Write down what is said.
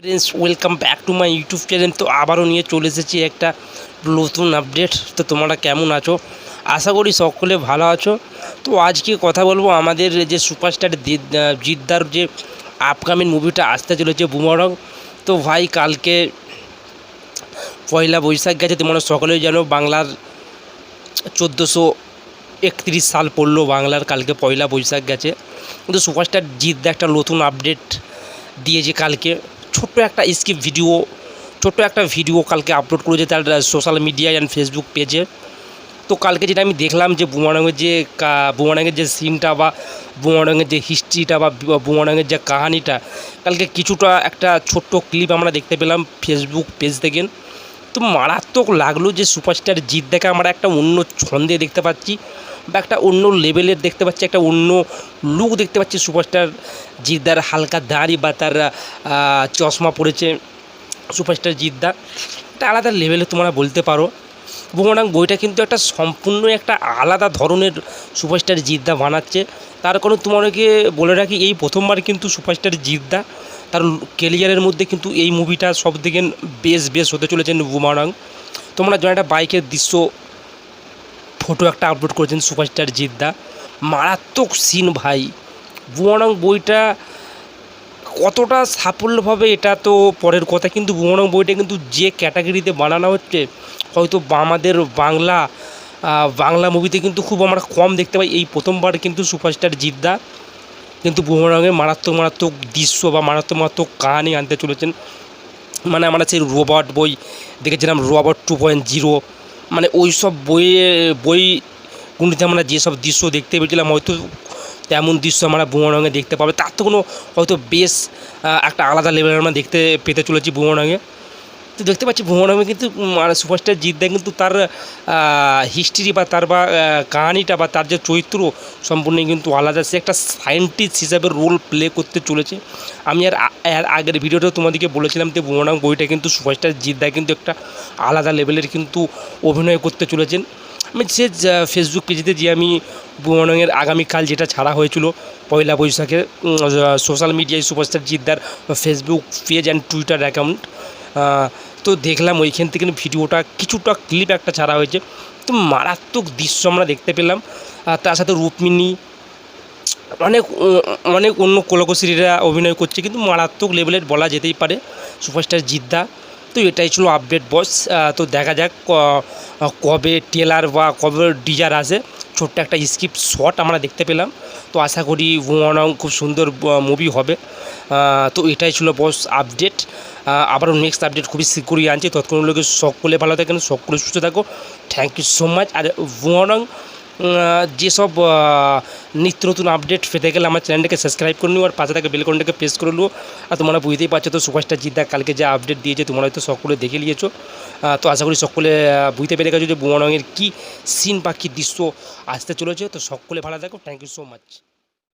Friends welcome back to my YouTube channel তো আবারও নিয়ে চলে এসেছি একটা নতুন আপডেট তো তোমরা কেমন আছো? আশা করি সকলে ভালো আছো। তো আজকে কথা বলব আমাদের যে সুপারস্টার জিদ্দার যে আপকামিং মুভিটা আসতে চলেছে বুমরং তো ভাই, কালকে পয়লা বৈশাখ গেছে, তোমরা সকলেই জানো, বাংলার চোদ্দোশো একত্রিশ সাল পড়ল বাংলার, কালকে পয়লা বৈশাখ গেছে। কিন্তু সুপারস্টার জিদ্দা একটা নতুন আপডেট দিয়েছে কালকে। ছোট্ট একটা স্কিপ ভিডিও, ছোট্ট একটা ভিডিও কালকে আপলোড করেছে তার সোশ্যাল মিডিয়া অ্যান্ড ফেসবুক পেজে তো কালকে যেটা আমি দেখলাম যে বুমারাঙ্গের যে বুমারাঙ্গের যে সিনটা বা বুমারাঙ্গের যে হিস্ট্রিটা বা বুমারাঙ্গের যে কাহানিটা, কালকে কিছুটা একটা ছোট্ট ক্লিপ আমরা দেখতে পেলাম ফেসবুক পেজ থেকে। তো মারাত্মক লাগল যে সুপারস্টার জিত দেখে আমরা একটা অন্য ছন্দে দেখতে পাচ্ছি। বা একটা অন্য লেভেলের দেখতে পাচ্ছি, একটা অন্য লুক দেখতে পাচ্ছি সুপারস্টার জিদ্দার হালকা দাড়ি বা তার চশমা পড়েছে সুপারস্টার জিদ্দা। একটা আলাদা লেভেলে তোমরা বলতে পারো। বুমরাং বইটা কিন্তু একটা সম্পূর্ণ একটা আলাদা ধরনের সুপারস্টার জিদ্দা বানাচ্ছে। তার কারণ তোমাদেরকে বলে রাখি, এই প্রথমবার কিন্তু সুপারস্টার জিদ্দা, তার কেরিয়ারের মধ্যে কিন্তু এই মুভিটা সব থেকে বেশ বেশ হতে চলেছেন বুমারাং তোমরা জানো একটা বাইকের দৃশ্য ফটো একটা আপলোড করেছেন সুপারস্টার জিদ্দা। মারাত্মক সিন ভাই। বুমারাং বইটা কতটা সাফল্যভাবে এটা তো পরের কথা, কিন্তু বুমারাং বইটা কিন্তু যে ক্যাটাগরিতে বানানো হচ্ছে, হয়তো আমাদের বাংলা বাংলা মুভিতে কিন্তু খুব আমরা কম দেখতে পাই। এই প্রথমবার কিন্তু সুপারস্টার জিদ্দা কিন্তু বুমরাঙের মারাত্মক মারাত্মক দৃশ্য বা মারাত্মক মারাত্মক কাহানি আনতে চলেছেন। মানে আমরা সেই রোবট বই দেখেছিলাম রোবট টু পয়েন্ট জিরো। মানে ওই সব বইয়ে বইগুলিতে আমরা যেসব দৃশ্য দেখতে পেয়েছিলাম, হয়তো তেমন দৃশ্য আমরা বুমারঙ্গে দেখতে পাবো। তার তো কোনো হয়তো বেশ একটা আলাদা লেভেলের আমরা দেখতে পেতে চলেছি বুমরাঙে তো দেখতে পাচ্ছি ভুবনামে কিন্তু মানে সুপারস্টার জিদ্দা কিন্তু তার হিস্ট্রি বা তার, বা কাহানিটা বা তার যে চরিত্র সম্পূর্ণ কিন্তু আলাদা। সে একটা সায়েন্টিস্ট হিসাবে রোল প্লে করতে চলেছে। আমি আর আগের ভিডিওতেও তোমাদেরকে বলেছিলাম যে ভুবনাম বইটা কিন্তু সুপারস্টার জিদ্দা কিন্তু একটা আলাদা লেভেলের কিন্তু অভিনয় করতে চলেছেন। আমি সে ফেসবুক পেজেতে যে আমি বুমরঙের আগামীকাল যেটা ছাড়া হয়েছিল, পয়লা বৈশাখে সোশ্যাল মিডিয়ায় superstar জিদ্দার Facebook page and Twitter account তো দেখলাম ওইখান থেকে ভিডিওটা কিছুটা ক্লিপ একটা ছাড়া হয়েছে। তো মারাত্মক দৃশ্য আমরা দেখতে পেলাম। আর তার সাথে রুক্মিণী, অনেক অনেক অন্য কলকশ্রীরা অভিনয় করছে, কিন্তু মারাত্মক লেভেলের বলা যেতেই পারে। সুপারস্টার জিদ্দা, তো এটাই ছিল আপডেট বস তো দেখা যাক কবে টেলার বা কবে ডিজার আসে। ছোট্ট একটা স্ক্রিপ্ট শট আমরা দেখতে পেলাম। তো আশা করি খুব সুন্দর মুভি হবে। তো এটাই ছিল বস আপডেট আবারও নেক্সট আপডেট খুবই শীঘ্রই আনছি। তৎক্ষণ লোকে সকলে ভালো থাকেন, সকলে সুস্থ থাকো থ্যাংক ইউ সো মাচ আর ওয়ানাং যেসব নিত্য নতুন আপডেট পেতে গেলে আমার চ্যানেলটাকে সাবস্ক্রাইব করে নিও আর পাশে থাকা বেলকনটাকে প্রেস করে নিও। আর তোমরা বুঝতেই পারছ তো সুপারস্টার জিদ্দা কালকে যে আপডেট দিয়েছে, তোমরা হয়তো সকলে দেখে নিয়েছো। তো আশা করি সকলে বুঝতে পেরে গেছো যে বুয়ারঙের কী সিন বা কী দৃশ্য আসতে চলেছে। তো সকলে ভালো থাকো। Thank you so much